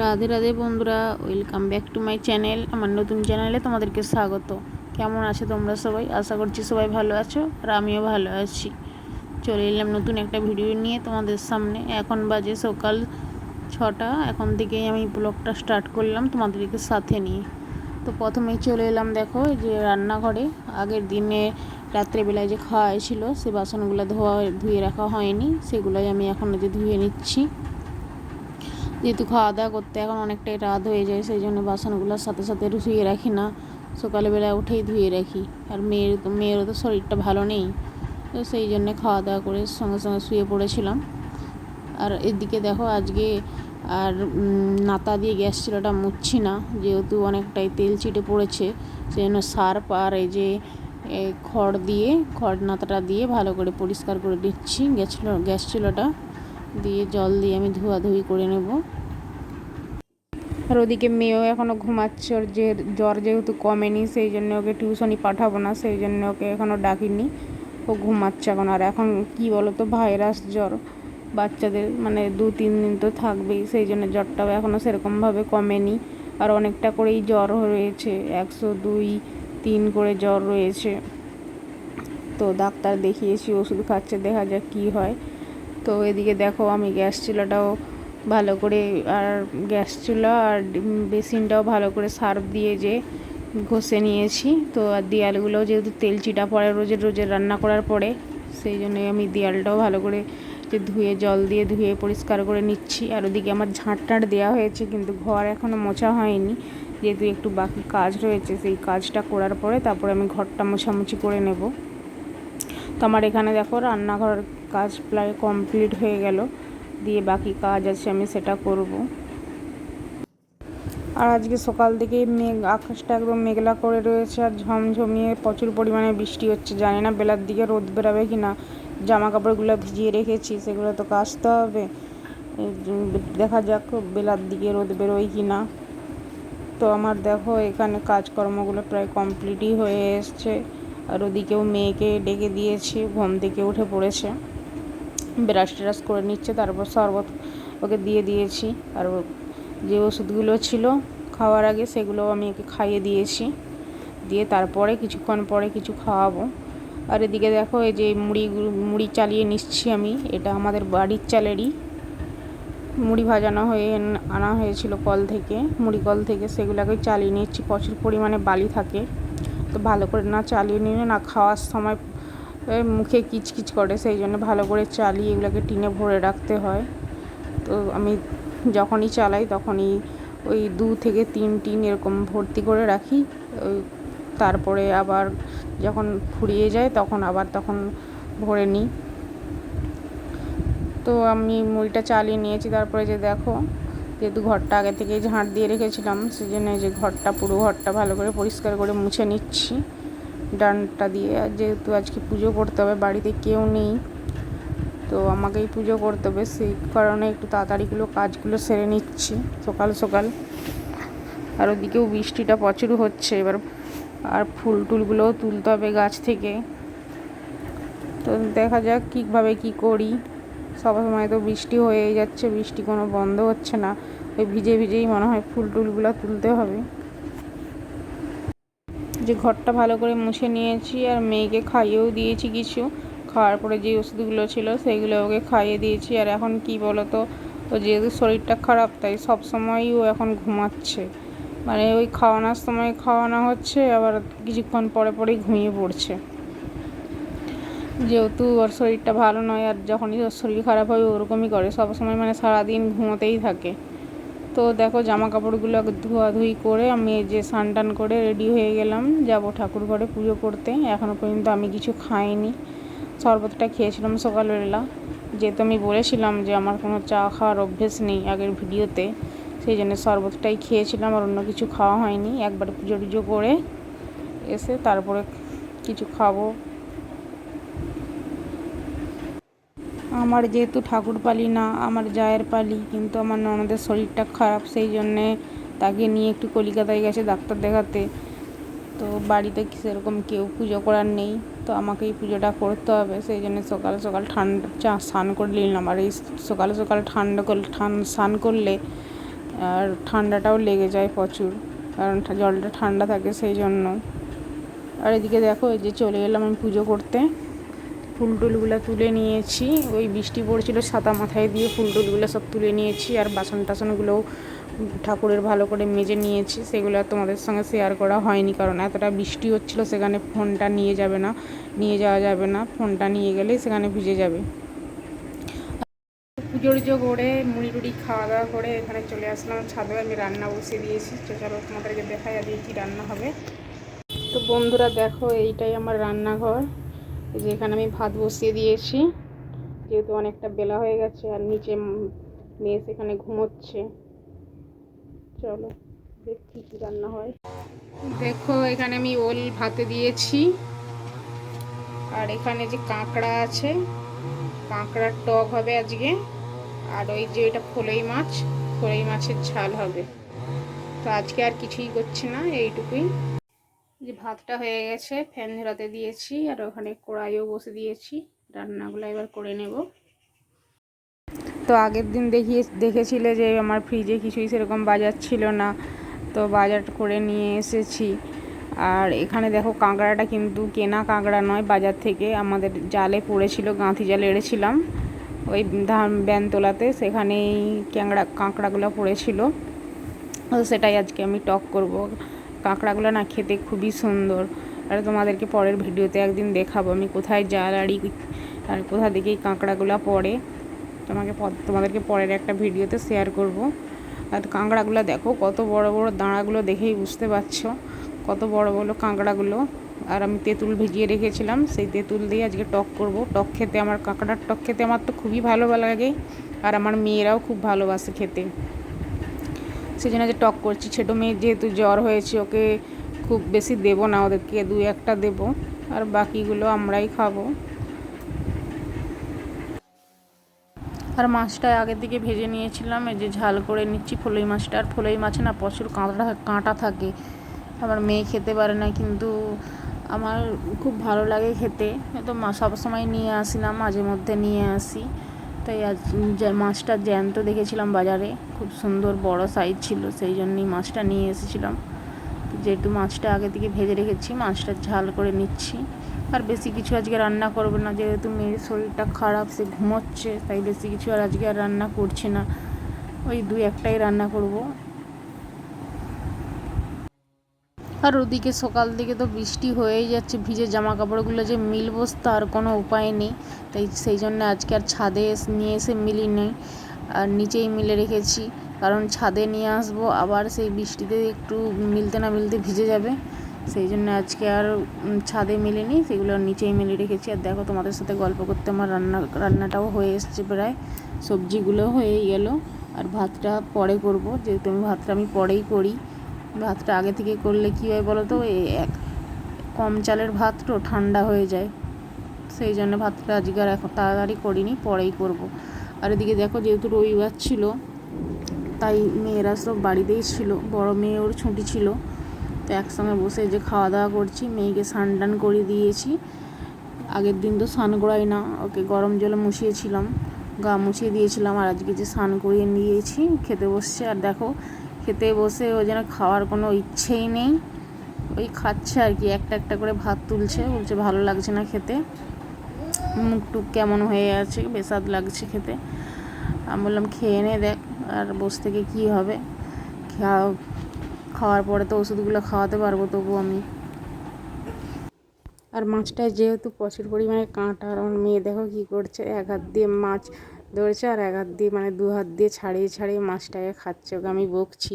রাধে রাধে বন্ধুরা welcome back to my channel আমার নতুন চ্যানেলে তোমাদেরকে স্বাগত। কেমন আছো তোমরা সবাই? আশা করছি সবাই ভালো আছো আর আমিও ভালো আছি। চলে এলাম নতুন একটা ভিডিও নিয়ে তোমাদের সামনে। এখন বাজে সকাল ছটা, এখন থেকেই আমি ব্লগটা স্টার্ট করলাম তোমাদেরকে সাথে নিয়ে। তো প্রথমেই চলে এলাম দেখো যে রান্নাঘরে। আগের দিনে রাত্রেবেলায় যে খাওয়া হয়েছিলো, সে বাসনগুলো ধোয়া, ধুয়ে রাখা হয়নি, সেগুলোই আমি এখন যে ধুয়ে নিচ্ছি। যেহেতু খাওয়া দাওয়া করতে এখন অনেকটাই রাত হয়ে যায়, সেই জন্য বাসনগুলোর সাথে সাথে ধুয়ে রাখি না। সকালবেলা উঠেই ধুয়ে রাখি। আর মেয়ের তো, মেয়েরও তো শরীরটা ভালো নেই, তো সেই জন্য খাওয়া দাওয়া করে সঙ্গে সঙ্গে শুয়ে পড়েছিলাম। আর এদিকে দেখো আজকে আর নাতা দিয়ে গ্যাস চুলাটা মুছছি না, যেহেতু অনেকটাই তেল চিটে পড়েছে, সেই জন্য সার্ফ আর এই যে খড় দিয়ে, খড় নাতাটা দিয়ে ভালো করে পরিষ্কার করে দিচ্ছি গ্যাস গ্যাস চুলাটা। দিয়ে জল দিয়ে আমি ধোয়াধুয়ি করে নেব। আর ওদিকে মেয়েও এখনও ঘুমাচ্ছে, ওর যে জ্বর যেহেতু কমেনি, সেই জন্য ওকে টিউশনি পাঠাবো না, সেই জন্য ওকে এখনও ডাকিনি। ও ঘুমাচ্ছে এখন, আর এখন কি বলো তো ভাইরাস জ্বর। বাচ্চাদের মানে দু তিন দিন তো থাকবেই, সেই জন্য জ্বরটাও এখনও সেরকমভাবে কমেনি। আর অনেকটা করেই জ্বর রয়েছে একশো দুই তিন করে জ্বর রয়েছে। তো ডাক্তার দেখিয়েছি, ওষুধ খাচ্ছে, দেখা যাক কী হয়। তো এদিকে দেখো আমি গ্যাস চুলাটাও ভালো করে, আর গ্যাস চুলা আর বেসিনটাও ভালো করে সার্ফ দিয়ে যে ঘষে নিয়েছি। তো আর দেয়ালগুলো যেহেতু তেল চিটা পড়ে রোজের রোজের রান্না করার পরে, সেই জন্যই আমি দেয়ালটাও ভালো করে যে ধুয়ে, জল দিয়ে ধুয়ে পরিষ্কার করে নিচ্ছি। আর ওদিকে আমার ঝাঁট টাঁট দেওয়া হয়েছে, কিন্তু ঘর এখনও মোছা হয়নি। যেহেতু একটু বাকি কাজ রয়েছে, সেই কাজটা করার পরে তারপরে আমি ঘরটা মোছামুছি করে নেব। তো আমার এখানে দেখো রান্নাঘর কাজ প্রায় কমপ্লিট হয়ে গেল। দিয়ে বাকি কাজ আছে, আমি সেটা করব। আর আজকে সকাল থেকে মেঘ, আকাশটা একদম মেঘলা করে রয়েছে আর ঝমঝমিয়ে প্রচুর পরিমাণে বৃষ্টি হচ্ছে। জানি না বেলার দিকে রোদ বেরাবে কি না জামা কাপড়গুলো ভিজিয়ে রেখেছি, সেগুলো তো কাচতে হবে। দেখা যাক বেলার দিকে রোদ বেরোয় কি না তো আমার দেখো, এখানে কাজকর্মগুলো প্রায় কমপ্লিটই হয়ে এসছে। আর ওদিকেও মেয়েকে ডেকে দিয়েছি, ঘুম থেকে উঠে পড়েছে। ব্রাশ ট্রাশ করে নিচ্ছে, তারপর শরবত ওকে দিয়ে দিয়েছি। আর যে ওষুধগুলো ছিল খাওয়ার আগে সেগুলো আমি ওকে খাইয়ে দিয়েছি। দিয়ে তারপরে কিছুক্ষণ পরে কিছু খাওয়াবো। আর এদিকে দেখো এই যে মুড়ি মুড়ি চালিয়ে নিচ্ছি আমি। এটা আমাদের বাড়ির চালেরই। মুড়ি ভাজানো হয়ে আনা হয়েছিল কল থেকে। মুড়ি কল থেকে সেগুলোকে চালিয়ে নিচ্ছি প্রচুর পরিমাণে বালি থাকে। তো ভালো করে না চালিয়ে নিলে না খাওয়ার সময় মুখে কিচকিচ করে, সেই জন্য ভালো করে চালিয়ে এগুলোকে টিনে ভরে রাখতে হয়। তো আমি যখনই চালাই তখনই ওই দু থেকে তিন টিন এরকম ভর্তি করে রাখি। তারপরে আবার যখন ফুরিয়ে যায় তখন আবার তখন ভরে নিই। তো আমি মুড়িটা চালিয়ে নিয়েছি, তারপরে যে দেখো যেহেতু ঘরটা আগে থেকেই ঝাঁট দিয়ে রেখেছিলাম সেই জন্য যে ঘরটা, পুরো ঘরটা ভালো করে পরিষ্কার করে মুছে নিচ্ছি। ডানটা দিয়ে যেহেতু আজকে পুজো করতে হবে, বাড়িতে কেউ নেই, তো আমাকেই পুজো করতে হবে। সেই কারণে একটু তাড়াতাড়িগুলো কাজগুলো সেরে নিচ্ছি সকাল সকাল। আর ওদিকেও বৃষ্টিটা প্রচুর হচ্ছে, এবার আর ফুল টুলগুলোও তুলতে হবে গাছ থেকে। তো দেখা যাক কীভাবে কী করি। সব সময় তো বৃষ্টি হয়েই যাচ্ছে, বৃষ্টি কোনো বন্ধ হচ্ছে না। ওই ভিজে ভিজেই মনে হয় ফুল টুলগুলো তুলতে হবে। যে ঘরটা ভালো করে মুছে নিয়েছি আর মেয়েকে খাইয়েও দিয়েছি কিছু। খাওয়ার পরে যে ওষুধগুলো ছিল সেইগুলো ওকে খাইয়ে দিয়েছি। আর এখন কি বলতো, ও যেহেতু শরীরটা খারাপ, তাই সব সময়ই ও এখন ঘুমাচ্ছে। মানে ওই খাওয়ানোর সময় খাওয়ানো হচ্ছে, আবার কিছুক্ষণ পরে পরেই ঘুমিয়ে পড়ছে। যেহেতু ওর শরীরটা ভালো নয়, আর যখনই ওর শরীর খারাপ হয় ওরকমই করে। সবসময় মানে সারাদিন ঘুমোতেই থাকে। তো দেখো জামা কাপড়গুলো ধোয়াধুয়ি করে আমি যে স্নান টান করে রেডি হয়ে গেলাম। যাব ঠাকুর ঘরে পুজো করতে। এখনও পর্যন্ত আমি কিছু খাইনি। শরবতটা খেয়েছিলাম সকালবেলা। যেহেতু আমি বলেছিলাম যে আমার কোনো চা খাওয়ার অভ্যেস নেই আগের ভিডিওতে, সেই জন্য শরবতটাই খেয়েছিলাম আর অন্য কিছু খাওয়া হয়নি। একবার পুজো টুজো করে এসে তারপরে কিছু খাব। আমার যেহেতু ঠাকুর পালি না, আমার জায়ের পালি, কিন্তু আমার ননদের শরীরটা খারাপ, সেই জন্যে তাকে নিয়ে একটু কলিকাতায় গেছে ডাক্তার দেখাতে। তো বাড়িতে সেরকম কেউ পুজো করার নেই, তো আমাকেই পুজোটা করতে হবে, সেই জন্য সকাল সকাল ঠান্ডা চা, স্নান করে নিলাম আর এই সকাল সকাল ঠান্ডা করলে স্নান করলে আর ঠান্ডাটাও লেগে যায় প্রচুর, কারণ জলটা ঠান্ডা থাকে সেই জন্য। আর এদিকে দেখো, এই যে চলে এলাম আমি পুজো করতে। ফুল টুলগুলো তুলে নিয়েছি। ওই বৃষ্টি পড়ছিল ছাতা মাথায় দিয়ে ফুল টুলগুলো সব তুলে নিয়েছি আর বাসন টাসনগুলোও ঠাকুরের ভালো করে মেজে নিয়েছি। সেগুলো আর তোমাদের সঙ্গে শেয়ার করা হয়নি কারণ এতটা বৃষ্টি হচ্ছিল, সেখানে ফোনটা নিয়ে যাবে না, নিয়ে যাওয়া যাবে না। ফোনটা নিয়ে গেলেই সেখানে ভিজে যাবে। পুজোর জো করে, মুড়ি টুড়ি খাওয়া দাওয়া করে এখানে চলে আসলাম। ছাদে আমি রান্না বসিয়ে দিয়েছি। তো চলো তোমাদেরকে দেখাই আজকে কী রান্না হবে। তো বন্ধুরা দেখো, এইটাই আমার রান্নাঘর। যে এখানে আমি ভাত বসিয়ে দিয়েছি। যেহেতু অনেকটা বেলা হয়ে গেছে আর নিচে মেয়ে সেখানে ঘুমোচ্ছে। চলো, দেখি কী রান্না হয়। দেখো, এখানে আমি ওল ভাতে দিয়েছি। আর এখানে যে কাঁকড়া আছে, কাঁকড়ার টক হবে আজকে। আর ওই যে এটা ফলই মাছ ফলই মাছের ঝাল হবে। তো আজকে আর কিছুই করছি না, এইটুকুই। যে ভাতটা হয়ে গেছে, ফ্যান ঝরাতে দিয়েছি আর ওখানে কড়াইও বসে দিয়েছি। রান্নাগুলো এবার করে নেব। তো আগের দিন দেখিয়ে, দেখেছিলে যে আমার ফ্রিজে কিছুই সেরকম বাজার ছিল না, তো বাজার করে নিয়ে এসেছি। আর এখানে দেখো কাঁকড়াটা কিন্তু কেনা কাঁকড়া নয়, বাজার থেকে আমাদের জালে পড়েছিল, গাঁথি জালে এড়েছিলাম। ওই ধান ব্যানতলাতে সেখানেই ক্যাংড়া, কাঁকড়াগুলো পড়েছিল। তো সেটাই আজকে আমি টক করব। কাঁকড়াগুলো না খেতে খুবই সুন্দর। আর তোমাদেরকে পরের ভিডিওতে একদিন দেখাবো আমি কোথায় জাল আড়ি আর কোথা থেকে এই কাঁকড়াগুলো পড়ে। তোমাকে তোমাদেরকে পরের একটা ভিডিওতে শেয়ার করব। আর কাঁকড়াগুলো দেখো, কত বড় বড় দাঁড়াগুলো দেখেই বুঝতে পারছ। কত বড় বড় কাঁকড়াগুলো। আর আমি তেঁতুল ভিজিয়ে রেখেছিলাম, সেই তেঁতুল দিয়ে আজকে টক করব। টক খেতে আমার কাঁকড়ার টক খেতে আমার তো খুবই ভালো লাগে। আর আমার মেয়েরাও খুব ভালোবাসে খেতে। সেই জন্য যে টক করছি ছোটো মেয়ে যেহেতু জ্বর হয়েছে, ওকে খুব বেশি দেবো না, ওদেরকে দু একটা দেবো, আর বাকিগুলো আমরাই খাব। আর মাছটা আগের দিকে ভেজে নিয়েছিলাম, এই যে ঝাল করে নিচ্ছি ফলই মাছটা, আর ফলই মাছে না প্রচুর কাঁটা কাঁটা থাকে। আমার মেয়ে খেতে পারে না, কিন্তু আমার খুব ভালো লাগে খেতে। তো সবসময় নিয়ে আসি না, মাঝে মধ্যে নিয়ে আসি। তাই আজ মাছটা জ্যান্ত দেখেছিলাম বাজারে, খুব সুন্দর বড় সাইজ ছিল, সেই জন্যই মাছটা নিয়ে এসেছিলাম। যেহেতু মাছটা আগে থেকে ভেজে রেখেছি, মাছটা ঝাল করে নিচ্ছি। আর বেশি কিছু আজকে রান্না করব না, যেহেতু মেয়ের শরীরটা খারাপ, সে ঘুমোচ্ছে, তাই বেশি কিছু আর আজকে আর রান্না করছি না। ওই দুই একটাই রান্না করব। আর ওদিকে সকাল দিকে তো বৃষ্টি হয়েই যাচ্ছে, ভিজে জামা কাপড়গুলো যে মিলবো তার কোনো উপায় নেই। তাই সেই জন্য আজকে আর ছাদে নিয়ে এসে মিলি নেই। আর নিচেই মিলে রেখেছি। কারণ ছাদে নিয়ে আসব, আবার সেই বৃষ্টিতে একটু মিলতে না মিলতে ভিজে যাবে। সেই জন্য আজকে আর ছাদে মিলিনি সেগুলো নিচেই মিলে রেখেছি। আর দেখো তোমাদের সাথে গল্প করতে আমার রান্না, রান্নাটাও হয়ে এসছে প্রায়। সবজিগুলো হয়েই গেল। আর ভাতটা পরে করব, যেহেতু আমি ভাতটা আমি পরেই করি। ভাতটা আগে থেকে করলে কী হয় বলো তো? এক কম চালের ভাত তো ঠান্ডা হয়ে যায়। সেই জন্য ভাতটা আজকে আর এখন তাড়াতাড়ি করিনি, পরেই করব। আর এদিকে দেখো যেহেতু রবিবার ছিল, তাই মেয়েরা সব বাড়িতেই ছিল। বড় মেয়ে ওর ছুটি ছিল। তো একসঙ্গে বসে যে খাওয়া দাওয়া করছি, মেয়েকে স্নান টান করিয়ে দিয়েছি। আগের দিন তো স্নান করাই না, ওকে গরম জলে মুছিয়েছিলাম। গা মুছিয়ে দিয়েছিলাম আর আজকে যে স্নান করিয়ে নিয়েছি, খেতে বসছে। আর দেখো খেতে বসে ও যেন খাওয়ার কোনো ইচ্ছেই নেই। ওই খাচ্ছে আর কি, একটা একটা করে ভাত তুলছে। বলছে ভালো লাগছে না খেতে। মুখ টুক কেমন হয়ে আছে, বেসাদ লাগছে খেতে। আমি বললাম, খেয়ে নে দেখ আর বসে থেকে কী হবে। খাওয়া খাওয়ার পরে তো ওষুধগুলো খাওয়াতে পারব তবু আমি। আর মাছটায় যেহেতু প্রচুর পরিমাণে কাঁটা, আর মেয়ে দেখো কী করছে, এক হাত দিয়ে মাছ ধরেছে আর এক হাত দিয়ে মানে দু হাত দিয়ে ছাড়িয়ে ছাড়িয়ে মাছটাকে খাচ্ছে ওকে। আমি বকছি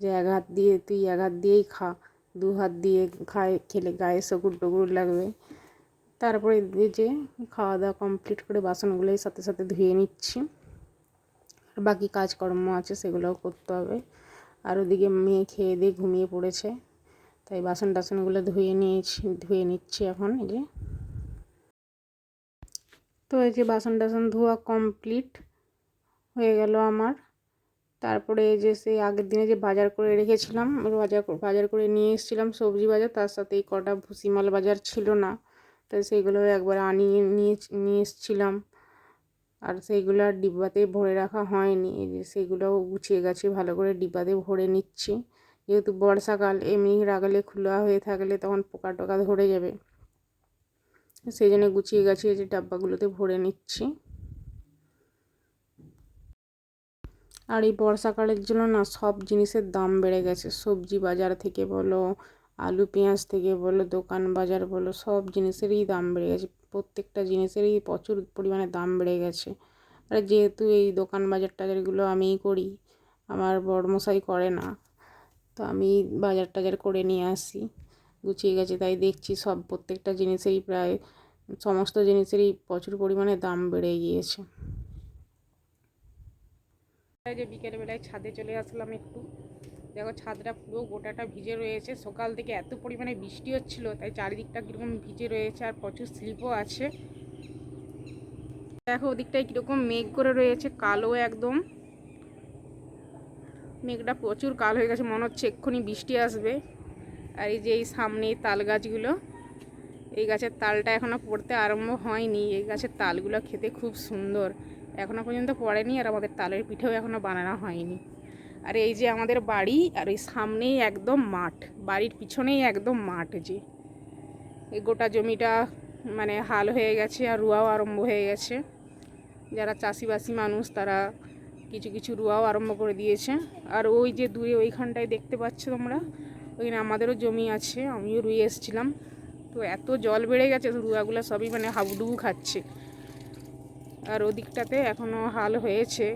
যে এক হাত দিয়ে তুই এক হাত দিয়েই খা, দু হাত দিয়ে খায় খেলে গায়ে সকুর টকুর লাগবে। তারপরে যে খাওয়া দাওয়া কমপ্লিট করে বাসনগুলোই সাথে সাথে ধুয়ে নিচ্ছি। আর বাকি কাজকর্ম আছে সেগুলোও করতে হবে। আর ওদিকে মেয়ে খেয়ে দিয়ে ঘুমিয়ে পড়েছে, তাই বাসন টাসনগুলো ধুয়ে নিয়েছি, ধুয়ে নিচ্ছি এখন এই যে। তো এই যে বাসন টাসন ধোয়া কমপ্লিট হয়ে গেল আমার। তারপরে এই যে সেই আগের দিনে যে বাজার করে রেখেছিলাম, বাজার বাজার করে নিয়ে এসেছিলাম সবজি বাজার, তার সাথে এই কটা ভুসিমাল বাজার ছিল না। তাই সেইগুলো একবার আনিয়ে নিয়ে নিয়ে এসেছিলাম। আর সেইগুলো আর ডিব্বাতে ভরে রাখা হয়নি। এই যে সেগুলোও গুছিয়ে গেছে, ভালো করে ডিব্বাতে ভরে নিচ্ছি। যেহেতু বর্ষাকাল, এমনি রাখলে খোলা হয়ে থাকলে তখন পোকা টোকা ধরে যাবে। সেই জন্য গুছিয়ে গাছিয়ে যে ডাব্বাগুলোতে ভরে নিচ্ছি। আর এই বর্ষাকালের জন্য না সব জিনিসের দাম বেড়ে গেছে। সবজি বাজার থেকে বলো, আলু, পেঁয়াজ থেকে বলো, দোকান বাজার বলো, সব জিনিসেরই দাম বেড়ে গেছে। প্রত্যেকটা জিনিসেরই প্রচুর পরিমাণে দাম বেড়ে গেছে। আর যেহেতু এই দোকান বাজার টাজারগুলো আমিই করি, আমার বড়মশাই করে না, তো আমি বাজার টাজার করে নিয়ে আসি, গুছিয়ে গেছে তাই দেখছি সব প্রত্যেকটা জিনিসেরই প্রায় সমস্ত জিনিসেরই প্রচুর পরিমাণে দাম বেড়ে গিয়েছে। যে বিকেলবেলায় ছাদে চলে আসলাম একটু। দেখো ছাদটা পুরো গোটাটা ভিজে রয়েছে। সকাল থেকে এত পরিমাণে বৃষ্টি হচ্ছিল, তাই চারিদিকটা কীরকম ভিজে রয়েছে আর প্রচুর স্লিপও আছে। দেখো ওদিকটায় কীরকম মেঘ করে রয়েছে, কালো একদম। মেঘটা প্রচুর কালো হয়ে গেছে, মনে হচ্ছে এক্ষুনি বৃষ্টি আসবে। আর এই যে এই সামনে তাল গাছগুলো। এই গাছের তালটা এখনও পড়তে আরম্ভ হয়নি। এই গাছের তালগুলো খেতে খুব সুন্দর। এখনও পর্যন্ত পড়েনি আর আমাদের তালের পিঠেও এখনও বানানো হয়নি। আর এই যে আমাদের বাড়ি আর এই সামনেই একদম মাঠ। বাড়ির পিছনেই একদম মাঠ যে। এই গোটা জমিটা মানে হাল হয়ে গেছে আর রুয়াও আরম্ভ হয়ে গেছে। যারা চাষিবাসী মানুষ তারা কিছু কিছু রুয়াও আরম্ভ করে দিয়েছে। আর ওই যে দূরে ওইখানটায় দেখতে পাচ্ছ তোমরা? ওইখানে আমাদেরও জমি আছে, আমিও রুয়ে এসেছিলাম। তো এত জল বেড়ে গেছে রুয়াগুলো সবই মানে হাবুডুবু খাচ্ছে। আর ওদিকটাতে এখনও হাল হয়েছে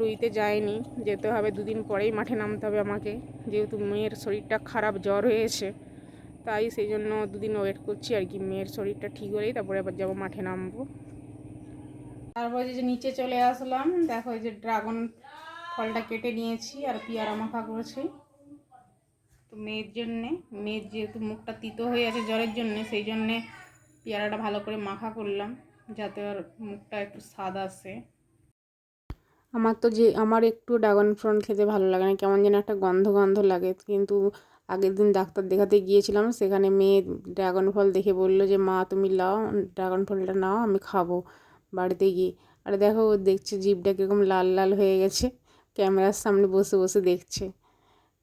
রুইতে যায়নি, যেতে হবে দুদিন পরেই মাঠে নামতে হবে আমাকে, যেহেতু মেয়ের শরীরটা খারাপ জ্বর হয়েছে, তাই সেই জন্য দুদিন ওয়েট করছি আর কি, মেয়ের শরীরটা ঠিক হলেই তারপরে আবার যাব মাঠে নামবো। তারপরে যে নিচে চলে আসলাম, দেখো যে ড্রাগন ফলটা কেটে নিয়েছি আর পিয়ারা মাখা করেছি। মেয়ের জন্যে, মেয়ের যেহেতু মুখটা তিতো হয়ে আছে জ্বরের জন্যে, সেই জন্যে পেয়ারাটা ভালো করে মাখা করলাম, যাতে ওর মুখটা একটু স্বাদ আসে। আমার তো যে, আমার একটু ড্রাগন ফ্রুট খেতে ভালো লাগে না, কেমন যেন একটা গন্ধ গন্ধ লাগে। কিন্তু আগের দিন ডাক্তার দেখাতে গিয়েছিলাম, সেখানে মেয়ে ড্রাগন ফল দেখে বলল যে, মা, তুমি লাও, ড্রাগন ফলটা নাও, আমি খাব বাড়িতে গিয়ে। আর দেখো, দেখছে, জিভটা কীরকম লাল লাল হয়ে গেছে, ক্যামেরার সামনে বসে বসে দেখছে।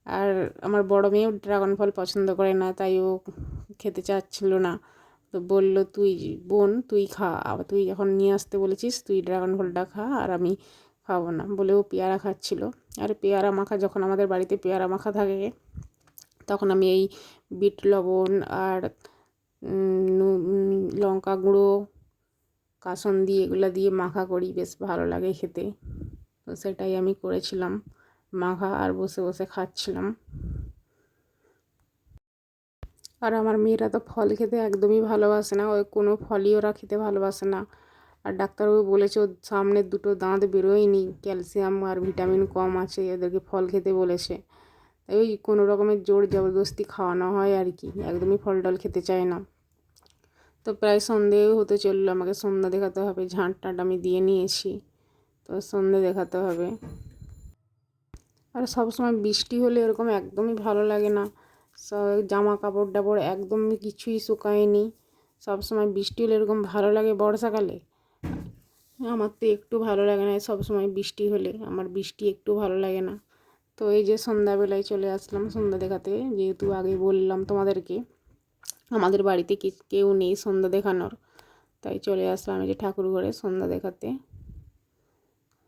আর আমার বড় মেয়েও ড্রাগন ফল পছন্দ করে না, তাই ও খেতে চাচ্ছিল না। তো বলল, তুই বোন, তুই খা। আবার তুই যখন নিয়ে আসতে বলেছিস, তুই ড্রাগন ফলটা খা আর আমি খাব না। বলে ও পেয়ারা খাচ্ছিল। আর পেয়ারা মাখা, যখন আমাদের বাড়িতে পেয়ারা মাখা থাকে, তখন আমি এই বিট লবণ আর লঙ্কা গুঁড়ো, কাসন দিয়ে এগুলো দিয়ে মাখা করি। বেশ ভালো লাগে খেতে। তো সেটাই আমি করেছিলাম। মাখা আর বসে বসে খাচ্ছিলাম। আর আমার মেয়েরা তো ফল খেতে একদমই ভালোবাসে না, ওই কোনো ফলই ওরা খেতে ভালোবাসে না। আর ডাক্তারবাবু বলেছে, ওর সামনের দুটো দাঁত বেরোয়নি, ক্যালসিয়াম আর ভিটামিন কম আছে, এদেরকে ফল খেতে বলেছে। তাই ওই কোনো রকমের জোর জবরদস্তি খাওয়ানো হয় আর কি, একদমই ফল টল খেতে চায় না। তো প্রায় সন্ধেও হতে চলল, আমাকে সন্ধ্যা দেখাতে হবে, ঝাঁট টাঁট আমি দিয়ে নিয়েছি। তো সন্ধে দেখাতে হবে। আর সবসময় বৃষ্টি হলে এরকম একদমই ভালো লাগে না। জামা কাপড় টাপড় একদমই কিছুই শুকায়নি। সবসময় বৃষ্টি হলে এরকম ভালো লাগে বর্ষাকালে? আমার তো একটু ভালো লাগে না সবসময় বৃষ্টি হলে। আমার বৃষ্টি একটু ভালো লাগে না। তো এই যে সন্ধ্যাবেলায় চলে আসলাম সন্ধ্যা দেখাতে, যেহেতু আগে বললাম তোমাদেরকে, আমাদের বাড়িতে কেউ নেই সন্ধ্যা দেখানোর। তাই চলে আসলাম এই যে ঠাকুর ঘরে সন্ধ্যা দেখাতে।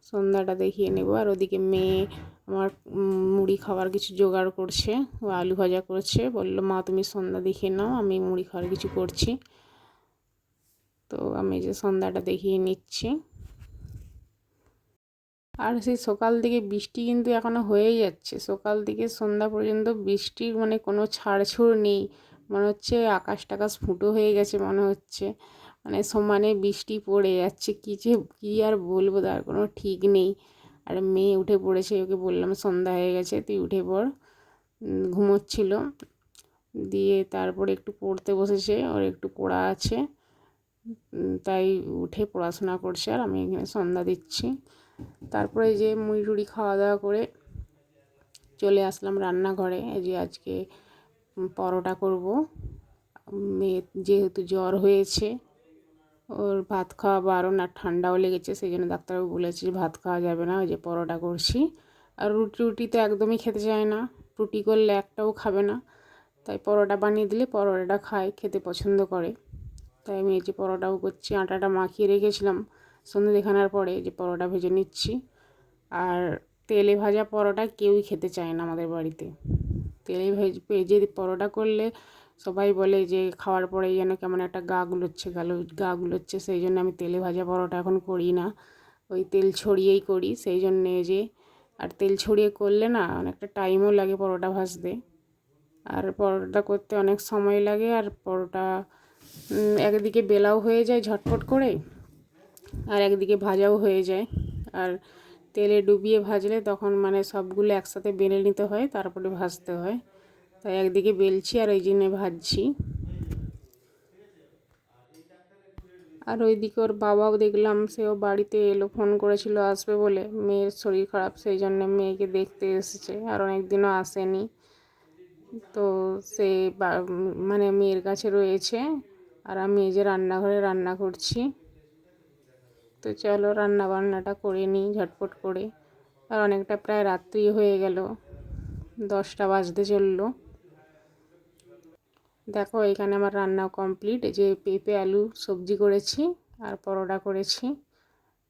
সন্ধ্যাটা দেখিয়ে নেব। আর ওদিকে মেয়ে আমার মুড়ি খাওয়ার কিছু জোগাড় করছে, ও আলু ভাজা করছে, বলল, মা, তুমি সন্ধ্যা দেখিয়ে নাও, আমি মুড়ি খাওয়ার কিছু করছি। তো আমি যে সন্ধ্যাটা দেখিয়ে নিচ্ছি। আর সেই সকাল থেকে বৃষ্টি কিন্তু এখনও হয়েই যাচ্ছে। সকাল থেকে সন্ধ্যা পর্যন্ত বৃষ্টির মানে কোনো ছাড়ছুড় নেই। মনে হচ্ছে আকাশ টাকাশ ফুটো হয়ে গেছে, মনে হচ্ছে। মানে সমানে বৃষ্টি পড়ে যাচ্ছে, কী যে, কী আর বলব, তার কোনো ঠিক নেই। আর মেয়ে উঠে পড়েছে, ওকে বললাম, সন্ধ্যা হয়ে গেছে, তুই উঠে পড়। ঘুমোচ্ছিল। দিয়ে তারপরে একটু পড়তে বসেছে, ওর একটু পড়া আছে। তাই উঠে পড়াশোনা করছে আর আমি এখানে সন্ধ্যা দিচ্ছি। তারপরে যে মুড়ি টুড়ি খাওয়া দাওয়া করে চলে আসলাম রান্নাঘরে। যে আজকে পরোটা করব। মেয়ে, যেহেতু জ্বর হয়েছে ওর ভাত খাওয়া বারণ আর ঠান্ডাও লেগেছে, সেই জন্য ডাক্তারবাবু বলেছে ভাত খাওয়া যাবে না, ওই যে পরোটা করছি। আর রুটি রুটি তো একদমই খেতে চায় না, রুটি করলে একটাও খাবে না। তাই পরোটা বানিয়ে দিলে পরোটাটা খায়, খেতে পছন্দ করে। তাই আমি এই যে পরোটাও করছি, আটাটা মাখিয়ে রেখেছিলাম, সন্ধে দেখানোর পরে যে পরোটা ভেজে নিচ্ছি। আর তেলে ভাজা পরোটা কেউই খেতে চায় না আমাদের বাড়িতে। তেলে ভেজ ভেজে পরোটা করলে সবাই বলে যে খাওয়ার পরে যেন কেমন একটা গা গুলোচ্ছে গা গা গুলোচ্ছে, সেই জন্য আমি তেলে ভাজা পরোটা এখন করি না। ওই তেল ছড়িয়েই করি, সেই জন্যে যে, আর তেল ছড়িয়ে করলে না অনেকটা টাইমও লাগে পরোটা ভাজতে। আর পরোটা করতে অনেক সময় লাগে, আর পরোটা একদিকে বেলাও হয়ে যায় ঝটপট করে, আর একদিকে ভাজাও হয়ে যায়। আর তেলে ডুবিয়ে ভাজলে তখন মানে সবগুলো একসাথে বেলে নিতে হয়, তারপরে ভাজতে হয়। তাই একদিকে বেলছি আর ওই জন্যে ভাজছি। আর ওইদিকে ওর বাবাও দেখলাম, সেও বাড়িতে এলো, ফোন করেছিল আসবে বলে। মেয়ের শরীর খারাপ, সেই জন্য মেয়েকে দেখতে এসেছে আর অনেক দিনও আসেনি। তো সে মানে মেয়ের কাছে রয়েছে আর আমি এই যে রান্নাঘরে রান্না করছি। তো চলো রান্না বান্নাটা করে নিই ঝটপট করে। আর অনেকটা প্রায় রাত্রি হয়ে গেল, দশটা বাজতে চলল। দেখো এখানে আমার রান্না কমপ্লিট যে পেঁপে, আলু, সবজি করেছি আর পরোটা করেছি।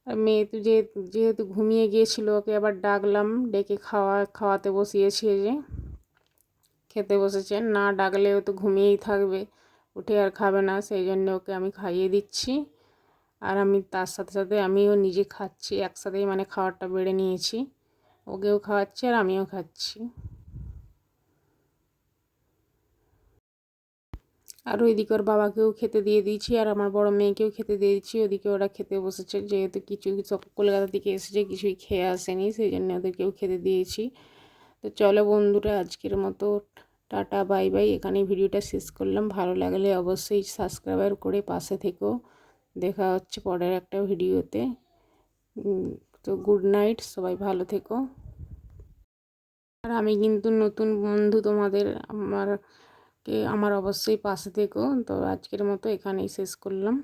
মেয়ে তো যে, যেহেতু ঘুমিয়ে গিয়েছিল, ওকে আবার ডাকলাম, ডেকে খাওয়া, খাওয়াতে বসিয়েছি যে। খেতে বসেছে, না ডাকলে ও তো ঘুমিয়েই থাকবে, উঠে আর খাবে না, সেই জন্য ওকে আমি খাইয়ে দিচ্ছি। আর আমি তার সাথে সাথে আমিও নিজে খাচ্ছি, একসাথেই মানে খাবারটা বেড়ে নিয়েছি। ওকেও খাওয়াচ্ছি আর আমিও খাচ্ছি। আর ওইদিকে ওর বাবাকেও খেতে দিয়ে দিয়েছি, আর আমার বড় মেয়েকেও খেতে দিয়ে দিচ্ছি ওদিকে ওরা খেতে বসেছে, যেহেতু কিছু কলকাতা থেকে এসেছে, কিছুই খেয়ে আসেনি, সেই জন্য ওদেরকেও খেতে দিয়েছি। তো চলো বন্ধুরা, আজকের মতো টাটা, বাই বাই। এখানে ভিডিওটা শেষ করলাম। ভালো লাগলে অবশ্যই সাবস্ক্রাইবার করে পাশে থেকো। দেখা হচ্ছে পরের একটা ভিডিওতে। তো গুড নাইট, সবাই ভালো থেকো। আর আমি কিন্তু নতুন বন্ধু তোমাদের, আমার কে আমার অবশ্যই পাশে থেকো। তো আজকের মতো এখানেই শেষ করলাম।